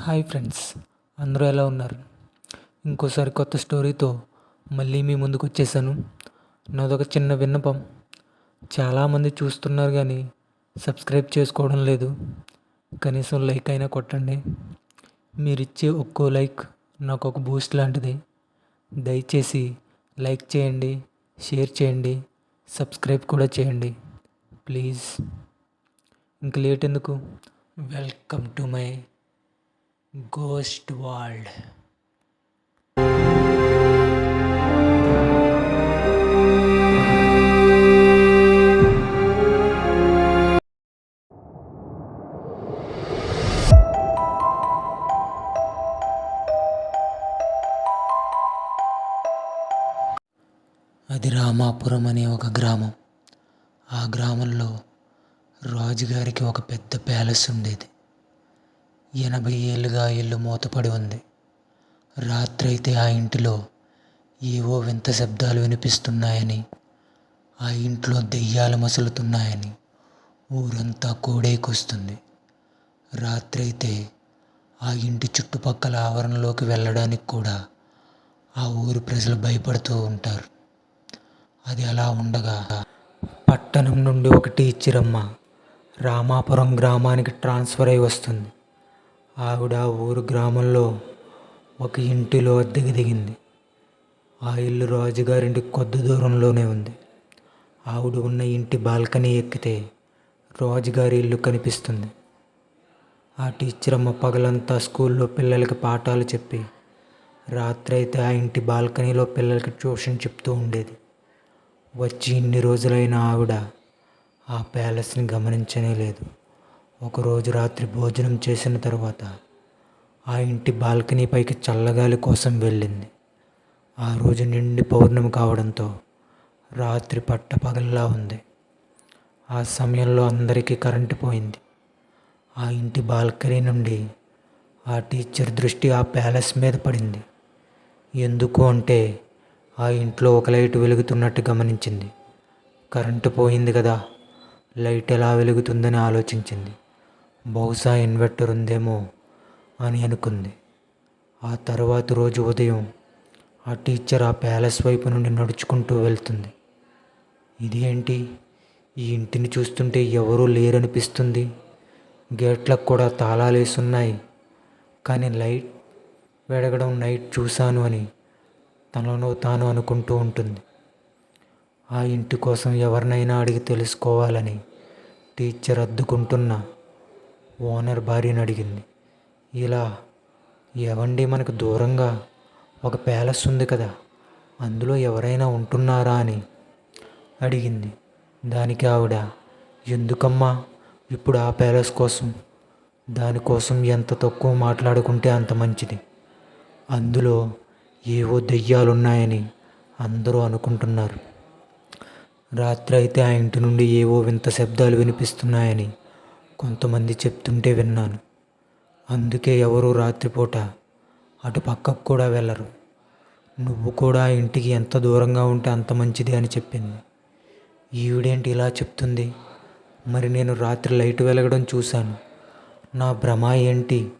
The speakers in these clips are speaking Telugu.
హాయ్ ఫ్రెండ్స్ అందరూ ఎలా ఉన్నారు? ఇంకోసారి కొత్త స్టోరీతో మళ్ళీ మీ ముందుకు వచ్చేసాను. నాదొక చిన్న విన్నపం. చాలామంది చూస్తున్నారు కానీ సబ్స్క్రైబ్ చేసుకోవడం లేదు. కనీసం లైక్ అయినా కొట్టండి. మీరు ఇచ్చే ఒక్కో లైక్ నాకు ఒక బూస్ట్ లాంటిది. దయచేసి లైక్ చేయండి షేర్ చేయండి సబ్స్క్రైబ్ కూడా చేయండి. ప్లీజ్. ఇంక లేట్ ఎందుకు? Welcome to my ghost world అది రామాపురం అనే ఒక గ్రామం. ఆ గ్రామంలో రాజుగారికి ఒక పెద్ద ప్యాలెస్ ఉండేది. ఎనభై ఏళ్ళుగా ఇల్లు మూతపడి ఉంది. రాత్రైతే ఆ ఇంటిలో ఏవో వింత శబ్దాలు వినిపిస్తున్నాయని ఆ ఇంట్లో దెయ్యాలు మసులుతున్నాయని ఊరంతా కోడేకొస్తుంది. రాత్రైతే ఆ ఇంటి చుట్టుపక్కల ఆవరణలోకి వెళ్ళడానికి కూడా ఆ ఊరు ప్రజలు భయపడుతూ ఉంటారు. అది అలా ఉండగా పట్టణం నుండి ఒక టీచర్ అమ్మ రామాపురం గ్రామానికి ట్రాన్స్ఫర్ అయి వస్తుంది. ఆవిడ ఊరు గ్రామంలో ఒక ఇంటిలో అద్దెకి దిగింది. ఆ ఇల్లు రాజుగారింటికి కొద్ది దూరంలోనే ఉంది. ఆవిడ ఉన్న ఇంటి బాల్కనీ ఎక్కితే రాజుగారి ఇల్లు కనిపిస్తుంది. ఆ టీచర్ అమ్మ పగలంతా స్కూల్లో పిల్లలకి పాఠాలు చెప్పి రాత్రి అయితే ఆ ఇంటి బాల్కనీలో పిల్లలకి ట్యూషన్ చెప్తూ ఉండేది. వచ్చి ఇన్ని రోజులైన ఆవిడ ఆ ప్యాలెస్ని గమనించనే లేదు. ఒకరోజు రాత్రి భోజనం చేసిన తర్వాత ఆ ఇంటి బాల్కనీ పైకి చల్లగాలి కోసం వెళ్ళింది. ఆ రోజు నిండి పౌర్ణమి కావడంతో రాత్రి పట్టపగల్లా ఉంది. ఆ సమయంలో అందరికీ కరెంటు పోయింది. ఆ ఇంటి బాల్కనీ నుండి ఆ టీచర్ దృష్టి ఆ ప్యాలెస్ మీద పడింది. ఎందుకు అంటే ఆ ఇంట్లో ఒక లైట్ వెలుగుతున్నట్టు గమనించింది. కరెంటు పోయింది కదా లైట్ ఎలా వెలుగుతుందని ఆలోచించింది. బహుశా ఇన్వర్టర్ ఉందేమో అని అనుకుంది. ఆ తర్వాత రోజు ఉదయం ఆ టీచర్ ఆ ప్యాలెస్ వైపు నుండి నడుచుకుంటూ వెళ్తుంది. ఇదేంటి? ఈ ఇంటిని చూస్తుంటే ఎవరూ లేరనిపిస్తుంది. గేట్లకు కూడా తాళాలు వేసున్నాయి కానీ లైట్ వెడగడం నైట్ చూశాను అని తనలో తాను అనుకుంటూ ఉంటుంది. ఆ ఇంటి కోసం ఎవరినైనా అడిగి తెలుసుకోవాలని టీచర్ అద్దుకుంటున్న ఓనర్ భార్యను అడిగింది. ఇలా ఎవండి మనకు దూరంగా ఒక ప్యాలెస్ ఉంది కదా అందులో ఎవరైనా ఉంటున్నారా అని? అడిగింది. దానికి ఆవిడ ఎందుకమ్మా ఇప్పుడు ఆ ప్యాలెస్ కోసం? దానికోసం ఎంత తక్కువ మాట్లాడుకుంటే అంత మంచిది. అందులో ఏవో దెయ్యాలున్నాయని అందరూ అనుకుంటున్నారు. రాత్రి అయితే ఆ ఇంటి నుండి ఏవో వింత శబ్దాలు వినిపిస్తున్నాయని కొంతమంది చెప్తుంటే విన్నాను. అందుకే ఎవరు రాత్రిపూట అటు పక్కకు కూడా వెళ్ళరు. నువ్వు కూడా ఇంటికి ఎంత దూరంగా ఉంటే అంత మంచిది అని చెప్పింది. ఈవిడేంటి ఇలా చెప్తుంది? మరి నేను రాత్రి లైట్ వెలగడం చూశాను. నా భ్రమ ఏంటి?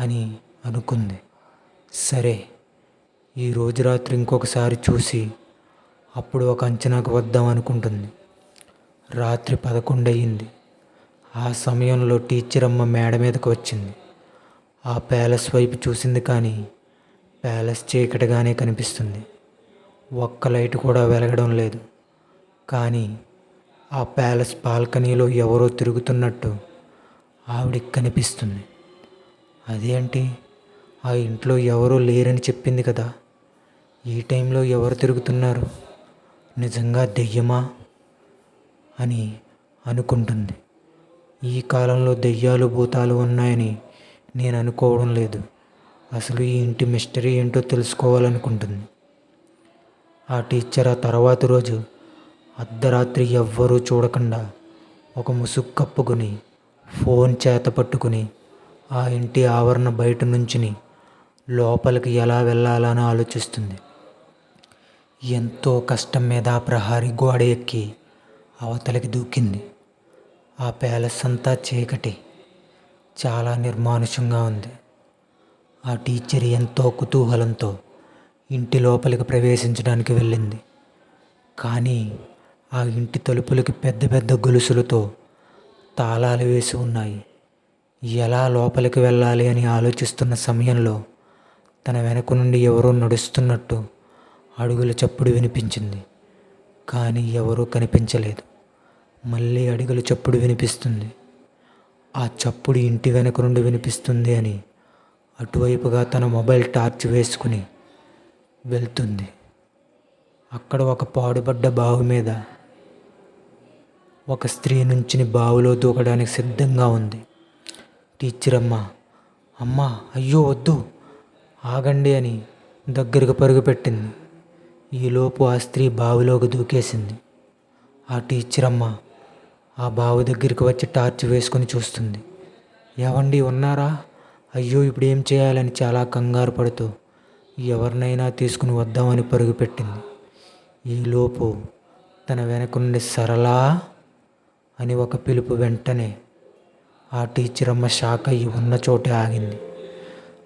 అని అనుకుంది. సరే ఈ రోజు రాత్రి ఇంకొకసారి చూసి అప్పుడు ఒక అంచనాకు వద్దాం అనుకుంటుంది. రాత్రి పదకొండు అయ్యింది ఆ సమయంలో టీచర్ అమ్మ మేడ మీదకి వచ్చింది. ఆ ప్యాలెస్ వైపు చూసింది కానీ ప్యాలెస్ చీకటిగానే కనిపిస్తుంది. ఒక్క లైట్ కూడా వెలగడం లేదు. కానీ ఆ ప్యాలెస్ బాల్కనీలో ఎవరో తిరుగుతున్నట్టు ఆవిడికి కనిపిస్తుంది. అదేంటి? ఆ ఇంట్లో ఎవరూ లేరని చెప్పింది కదా. ఈ టైంలో ఎవరు తిరుగుతున్నారు? నిజంగా దెయ్యమా? అని అనుకుంటుంది. ఈ కాలంలో దెయ్యాలు భూతాలు ఉన్నాయని నేను అనుకోవడం లేదు. అసలు ఈ ఇంటి మిస్టరీ ఏంటో తెలుసుకోవాలనుకుంటుంది. ఆ టీచర్ ఆ తర్వాత రోజు అర్ధరాత్రి ఎవ్వరూ చూడకుండా ఒక ముసుగు కప్పుకొని ఫోన్ చేత పట్టుకుని ఆ ఇంటి ఆవరణ బయట నుంచుని లోపలికి ఎలా వెళ్ళాలని ఆలోచిస్తుంది. ఎంతో కష్టం మీద ప్రహారీ గోడ ఎక్కి అవతలికి దూకింది. ఆ ప్యాలెస్ అంతా చీకటి. చాలా నిర్మానుషంగా ఉంది. ఆ టీచర్ ఎంతో కుతూహలంతో ఇంటి లోపలికి ప్రవేశించడానికి వెళ్ళింది. కానీ ఆ ఇంటి తలుపులకి పెద్ద పెద్ద గొలుసులతో తాళాలు వేసి ఉన్నాయి. ఎలా లోపలికి వెళ్ళాలి అని ఆలోచిస్తున్న సమయంలో తన వెనక నుండి ఎవరో నడుస్తున్నట్టు అడుగుల చప్పుడు వినిపించింది. కానీ ఎవరూ కనిపించలేదు. మళ్ళీ అడుగుల చప్పుడు వినిపిస్తుంది. ఆ చప్పుడు ఇంటి వెనక నుండి వినిపిస్తుంది అని అటువైపుగా తన మొబైల్ టార్చ్ వేసుకుని వెళ్తుంది. అక్కడ ఒక పాడుపడ్డ బావి మీద ఒక స్త్రీ నుంచి బావిలో దూకడానికి సిద్ధంగా ఉంది. టీచర్ అమ్మ అమ్మ అయ్యో వద్దు ఆగండి అని దగ్గరకు పరుగుపెట్టింది ఈలోపు ఆ స్త్రీ బావిలోకి దూకేసింది. ఆ టీచర్ అమ్మ ఆ బావి దగ్గరికి వచ్చి టార్చ్ వేసుకొని చూస్తుంది. ఏవండి ఉన్నారా? అయ్యో ఇప్పుడు ఏం చేయాలని చాలా కంగారు పడుతూ ఎవరినైనా తీసుకుని వద్దామని పరుగుపెట్టింది ఈలోపు తన వెనక నుండి సరళా అని ఒక పిలుపు వెంటనే ఆ టీచర్ అమ్మ షాక్ అయ్యి ఉన్న చోటే ఆగింది.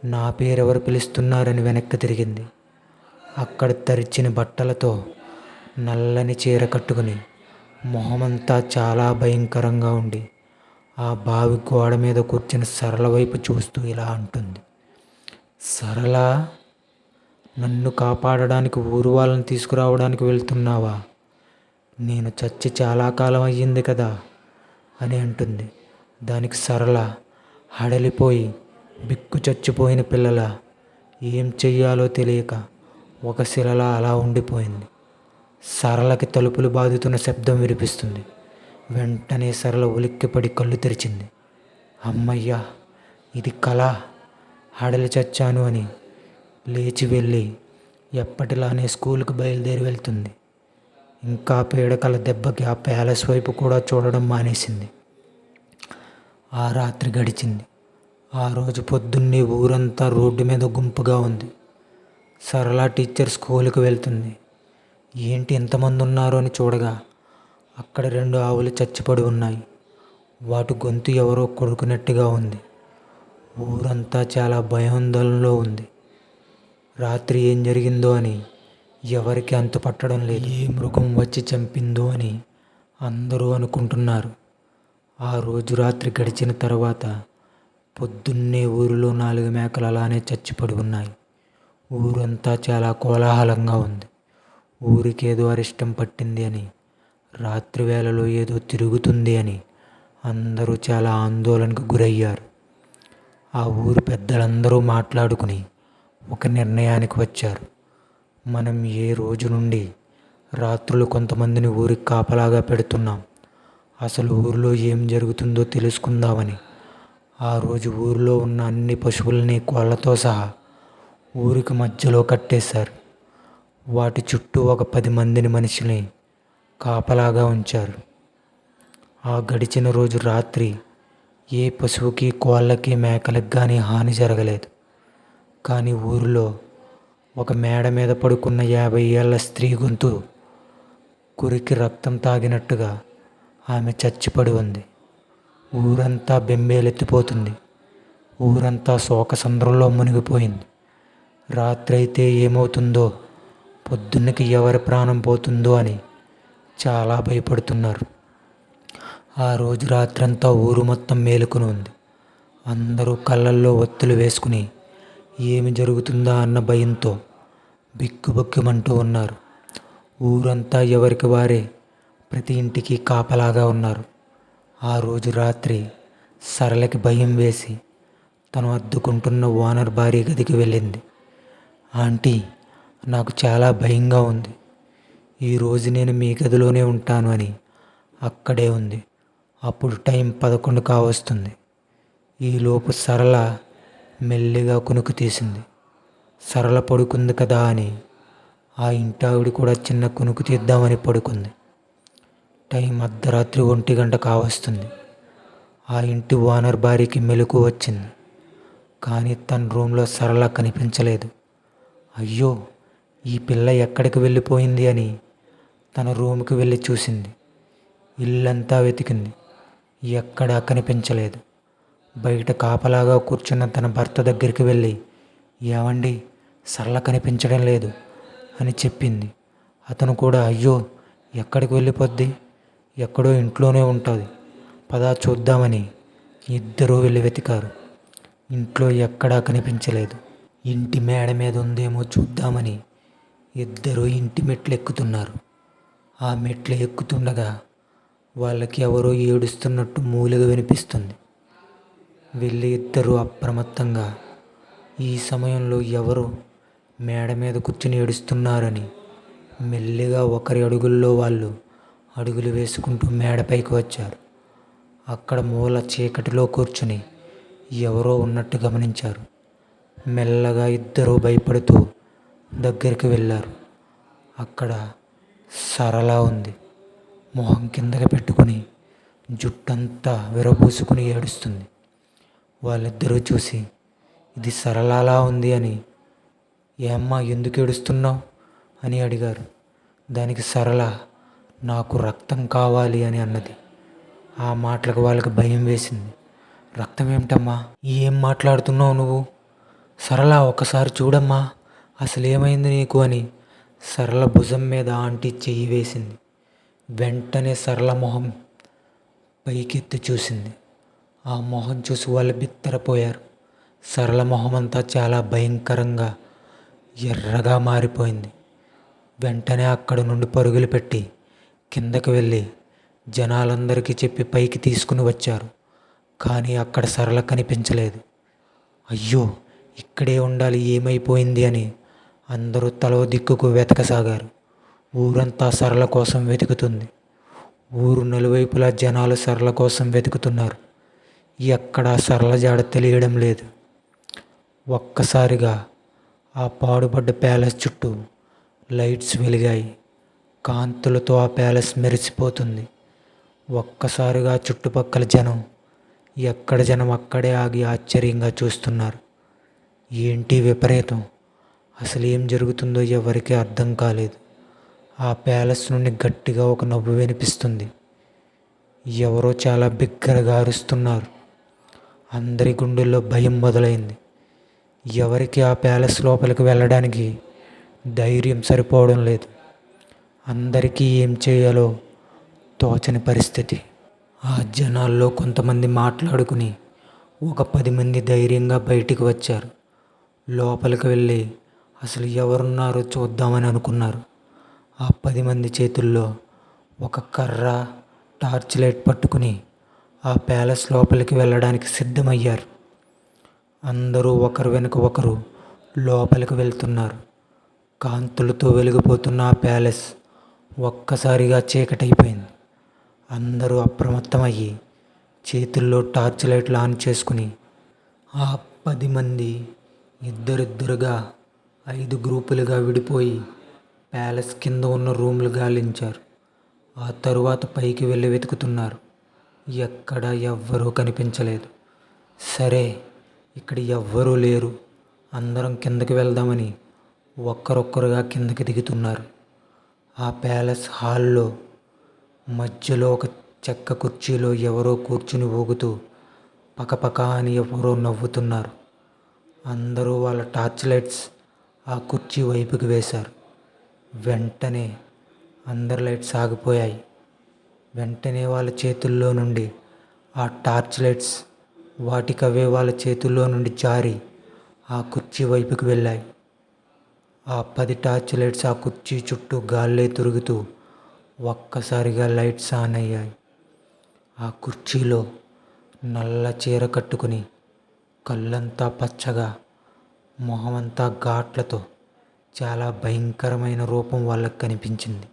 నా పేరు ఎవరు పిలుస్తున్నారని వెనక్కి తిరిగింది. అక్కడ తరిచిన బట్టలతో నల్లని చీర కట్టుకుని మొహమంతా చాలా భయంకరంగా ఉండి ఆ బావి గోడ మీద కూర్చుని సరళ వైపు చూస్తూ ఇలా అంటుంది. సరళ నన్ను కాపాడడానికి ఊరు వాళ్ళని తీసుకురావడానికి వెళ్తున్నావా? నేను చచ్చి చాలా కాలం అయ్యింది కదా అని అంటుంది. దానికి సరళ హడలిపోయి బిక్కు చచ్చిపోయిన పిల్లల ఏం చెయ్యాలో తెలియక ఒక శిలలా అలా ఉండిపోయింది. సరళకి తలుపులు బాదుతున్న శబ్దం వినిపిస్తుంది. వెంటనే సరళ ఉలిక్కిపడి కళ్ళు తెరిచింది. అమ్మయ్యా ఇది కళ. హడలి చచ్చాను అని లేచి వెళ్ళి ఎప్పటిలానే స్కూల్కి బయలుదేరి వెళ్తుంది. ఇంకా పీడకల దెబ్బకి ఆ ప్యాలెస్ వైపు కూడా చూడడం మానేసింది. ఆ రాత్రి గడిచింది. ఆ రోజు పొద్దున్నే ఊరంతా రోడ్డు మీద గుంపుగా ఉంది. సరళ టీచర్ స్కూల్కి వెళ్తుంది. ఏంటి ఎంతమంది ఉన్నారు అని చూడగా అక్కడ రెండు ఆవులు చచ్చిపడి ఉన్నాయి. వాటి గొంతు ఎవరో కొడుకున్నట్టుగా ఉంది. ఊరంతా చాలా భయాందోళనలో ఉంది. రాత్రి ఏం జరిగిందో అని ఎవరికి అంతు పట్టడం లేదు. ఏ మృగం వచ్చి చంపిందో అని అందరూ అనుకుంటున్నారు. ఆ రోజు రాత్రి గడిచిన తర్వాత పొద్దున్నే ఊరిలో నాలుగు మేకలు అలానే చచ్చిపడి ఉన్నాయి. ఊరంతా చాలా కోలాహలంగా ఉంది. ఊరికేదో అరిష్టం పట్టింది అని రాత్రి వేళలో ఏదో తిరుగుతుంది అని అందరూ చాలా ఆందోళనకు గురయ్యారు. ఆ ఊరు పెద్దలందరూ మాట్లాడుకుని ఒక నిర్ణయానికి వచ్చారు. మనం ఏ రోజు నుండి రాత్రులు కొంతమందిని ఊరికి కాపలాగా పెడుతున్నాం అసలు ఊరిలో ఏం జరుగుతుందో తెలుసుకుందామని. ఆ రోజు ఊరిలో ఉన్న అన్ని పశువుల్ని కోళ్ళతో సహా ఊరికి మధ్యలో కట్టేశారు. వాటి చుట్టూ ఒక పది మందిని మనిషిని కాపలాగా ఉంచారు. ఆ గడిచిన రోజు రాత్రి ఏ పశువుకి కోళ్ళకి మేకలకు కానీ హాని జరగలేదు. కానీ ఊరిలో ఒక మేడ మీద పడుకున్న యాభై ఏళ్ళ స్త్రీ గొంతు కురికి రక్తం తాగినట్టుగా ఆమె చచ్చిపడి ఉంది. ఊరంతా బెంబేలెత్తిపోతుంది. ఊరంతా శోకసంద్రంలో మునిగిపోయింది. రాత్రి అయితే ఏమవుతుందో పొద్దున్నకి ఎవరి ప్రాణం పోతుందో అని చాలా భయపడుతున్నారు. ఆ రోజు రాత్రంతా ఊరు మొత్తం మేలుకుని ఉంది. అందరూ కళ్ళల్లో ఒత్తులు వేసుకుని ఏమి జరుగుతుందా అన్న భయంతో బిక్కుబుక్కుమంటూ ఉన్నారు. ఊరంతా ఎవరికి వారే ప్రతి ఇంటికి కాపలాగా ఉన్నారు. ఆ రోజు రాత్రి సరళకి భయం వేసి తను అద్దుకుంటున్న ఓనర్ భార్య గదికి వెళ్ళింది. ఆంటీ నాకు చాలా భయంగా ఉంది. ఈరోజు నేను మీ గదిలోనే ఉంటాను అని అక్కడే ఉంది. అప్పుడు టైం పదకొండు కావస్తుంది. ఈలోపు సరళ మెల్లిగా కునుకు తీసింది. సరళ పడుకుంది కదా అని ఆ ఇంటి ఆవిడ కూడా చిన్న కునుకు తీద్దామని పడుకుంది. టైం అర్ధరాత్రి ఒంటి గంట కావస్తుంది. ఆ ఇంటి ఓనర్ భార్యకి మెలకు వచ్చింది. కానీ తన రూమ్లో సరళ కనిపించలేదు. అయ్యో! ఈ పిల్ల ఎక్కడికి వెళ్ళిపోయింది అని తన రూమ్కి వెళ్ళి చూసింది. ఇల్లంతా వెతికింది. ఎక్కడా కనిపించలేదు. బయట కాపలాగా కూర్చున్న తన భర్త దగ్గరికి వెళ్ళి ఏమండి సరళ కనిపించడం లేదు అని చెప్పింది. అతను కూడా అయ్యో ఎక్కడికి వెళ్ళిపోద్ది? ఎక్కడో ఇంట్లోనే ఉంటుంది. పదా చూద్దామని ఇద్దరూ వెళ్ళి వెతికారు. ఇంట్లో ఎక్కడా కనిపించలేదు. ఇంటి మేడ మీద ఉందేమో చూద్దామని ఇద్దరూ ఇంటి మెట్లు ఎక్కుతున్నారు ఆ మెట్లు ఎక్కుతుండగా వాళ్ళకి ఎవరో ఏడుస్తున్నట్టు మూలుగ వినిపిస్తుంది. వెళ్ళి ఇద్దరు అప్రమత్తంగా ఈ సమయంలో ఎవరు మేడ మీద కూర్చుని ఏడుస్తున్నారని మెల్లిగా ఒకరి అడుగుల్లో వాళ్ళు అడుగులు వేసుకుంటూ మేడపైకి వచ్చారు. అక్కడ మూల చీకటిలో కూర్చుని ఎవరో ఉన్నట్టు గమనించారు. మెల్లగా ఇద్దరూ భయపడుతూ దగ్గరికి వెళ్ళారు. అక్కడ సరళ ఉంది. మొహం కిందకి పెట్టుకొని జుట్టంతా విరబూసుకుని ఏడుస్తుంది. వాళ్ళిద్దరూ చూసి ఇది సరళలా ఉంది అని. ఏమ్మా ఎందుకు ఏడుస్తున్నావు? అని అడిగారు. దానికి సరళ నాకు రక్తం కావాలి అని అన్నది. ఆ మాటలకు వాళ్ళకి భయం వేసింది. రక్తం ఏమిటమ్మా? ఏం మాట్లాడుతున్నావు నువ్వు? సరళ ఒకసారి చూడమ్మా. అసలేమైంది నీకు అని సరళ భుజం మీద ఆంటీ చెయ్యి వేసింది. వెంటనే సరళ మొహం పైకెత్తి చూసింది. ఆ మొహం చూసి వాళ్ళు బిత్తరపోయారు. సరళ మొహం అంతా చాలా భయంకరంగా ఎర్రగా మారిపోయింది. వెంటనే అక్కడ నుండి పరుగులు పెట్టి కిందకి వెళ్ళి జనాలందరికీ చెప్పి పైకి తీసుకుని వచ్చారు. కానీ అక్కడ సరళ కనిపించలేదు. అయ్యో ఇక్కడే ఉండాలి ఏమైపోయింది అని అందరూ తలో దిక్కుకు వెతకసాగారు. ఊరంతా సరళ కోసం వెతుకుతుంది. ఊరు నలువైపులా జనాలు సరళ కోసం వెతుకుతున్నారు. ఎక్కడా సరళ జాడ తెలియడం లేదు. ఒక్కసారిగా ఆ పాడుపడ్డ ప్యాలెస్ చుట్టూ లైట్స్ వెలిగాయి. కాంతులతో ఆ ప్యాలెస్ మెరిసిపోతుంది. ఒక్కసారిగా చుట్టుపక్కల జనం ఎక్కడ జనం అక్కడే ఆగి ఆశ్చర్యంగా చూస్తున్నారు. ఏంటి విపరీతం? అసలు ఏం జరుగుతుందో ఎవరికీ అర్థం కాలేదు. ఆ ప్యాలెస్ నుండి గట్టిగా ఒక నవ్వు వినిపిస్తుంది. ఎవరో చాలా బిగ్గరగా అరుస్తున్నారు. అందరి గుండెల్లో భయం మొదలైంది. ఎవరికి ఆ ప్యాలెస్ లోపలికి వెళ్ళడానికి ధైర్యం సరిపోవడం లేదు. అందరికీ ఏం చేయాలో తోచని పరిస్థితి. ఆ జనాల్లో కొంతమంది మాట్లాడుకుని ఒక పది మంది ధైర్యంగా బయటికి వచ్చారు. లోపలికి వెళ్ళి అసలు ఎవరున్నారో చూద్దామని అనుకున్నారు. ఆ పది మంది చేతుల్లో ఒక కర్ర టార్చ్ లైట్ పట్టుకుని ఆ ప్యాలెస్ లోపలికి వెళ్ళడానికి సిద్ధమయ్యారు. అందరూ ఒకరు వెనుక ఒకరు లోపలికి వెళ్తున్నారు. కాంతులతో వెలిగిపోతున్న ఆ ప్యాలెస్ ఒక్కసారిగా చీకటైపోయింది. అందరూ అప్రమత్తమయ్యి చేతుల్లో టార్చ్ లైట్లు ఆన్ చేసుకుని ఆ పది మంది ఇద్దరిద్దరుగా ఐదు గ్రూపులుగా విడిపోయి ప్యాలెస్ కింద ఉన్న రూమ్లు గాలించారు. ఆ తరువాత పైకి వెళ్ళి వెతుకుతున్నారు. ఎక్కడ ఎవ్వరూ కనిపించలేదు. సరే ఇక్కడ ఎవ్వరూ లేరు. అందరం కిందకి వెళ్దామని ఒక్కరొక్కరుగా కిందకి దిగుతున్నారు. ఆ ప్యాలెస్ హాల్లో మధ్యలో ఒక చెక్క కుర్చీలో ఎవరో కూర్చుని ఊగుతూ పకపక అని ఎవరో నవ్వుతున్నారు. అందరూ వాళ్ళ టార్చ్ లైట్స్ ఆ కుర్చీ వైపుకి వేశారు. వెంటనే అందరి లైట్స్ ఆగిపోయాయి వెంటనే వాళ్ళ చేతుల్లో నుండి ఆ టార్చ్ లైట్స్ వాటికవే వాళ్ళ చేతుల్లో నుండి జారి ఆ కుర్చీ వైపుకి వెళ్ళాయి. ఆ పది టార్చ్ లైట్స్ ఆ కుర్చీ చుట్టూ గాల్లే తిరుగుతూ ఒక్కసారిగా లైట్స్ ఆన్ అయ్యాయి. ఆ కుర్చీలో నల్ల చీర కట్టుకుని కళ్ళంతా పచ్చగా మొహమంతా ఘాట్లతో చాలా భయంకరమైన రూపం వాళ్ళకి కనిపించింది.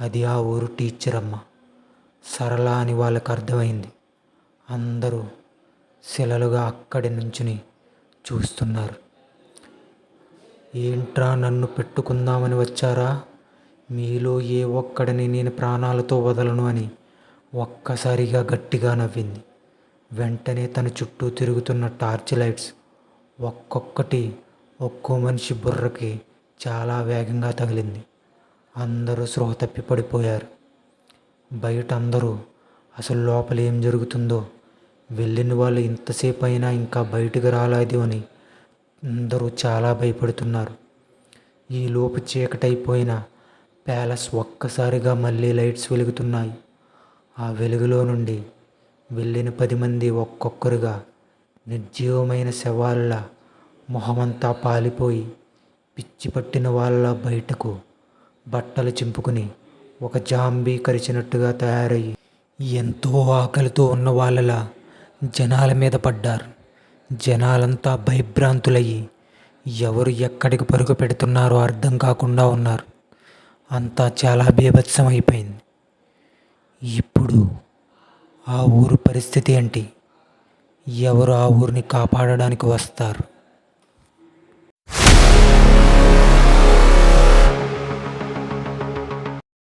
అది ఆ ఊరు టీచర్ అమ్మ. సరళ అని వాళ్ళకి అర్థమైంది. అందరూ శిలలుగా అక్కడి నుంచుని చూస్తున్నారు. ఏంట్రా నన్ను పెట్టుకుందామని వచ్చారా? మీలో ఏ ఒక్కడిని నేను ప్రాణాలతో వదలను అని ఒక్కసారిగా గట్టిగా నవ్వింది. వెంటనే తన చుట్టూ తిరుగుతున్న టార్చ్ లైట్స్ ఒక్కొక్కటి ఒక్కో మనిషి బుర్రకి చాలా వేగంగా తగిలింది. అందరూ స్పృహ తప్పి పడిపోయారు. బయట అందరూ అసలు లోపల ఏం జరుగుతుందో వెళ్ళిన వాళ్ళు ఇంతసేపు అయినా ఇంకా బయటకు రాలేదు అని అందరూ చాలా భయపడుతున్నారు. ఈ లోపు చీకటైపోయిన ప్యాలెస్ ఒక్కసారిగా మళ్ళీ లైట్స్ వెలుగుతున్నాయి. ఆ వెలుగులో నుండి వెళ్ళిన పది మంది ఒక్కొక్కరుగా నిర్జీవమైన శవాళ్ళ మొహమంతా పాలిపోయి పిచ్చి పట్టిన వాళ్ళ బయటకు బట్టలు చింపుకుని ఒక జాంబీ కరిచినట్టుగా తయారయ్యి ఎంతో ఆకలితో ఉన్న వాళ్ళలా జనాల మీద పడ్డారు. జనాలంతా భయభ్రాంతులయ్యి ఎవరు ఎక్కడికి పరుగు పెడుతున్నారో అర్థం కాకుండా ఉన్నారు. అంతా చాలా బీభత్సం అయిపోయింది ఇప్పుడు ఆ ఊరు పరిస్థితి ఏంటి? ఎవరు ఆ ఊరిని కాపాడడానికి వస్తారు?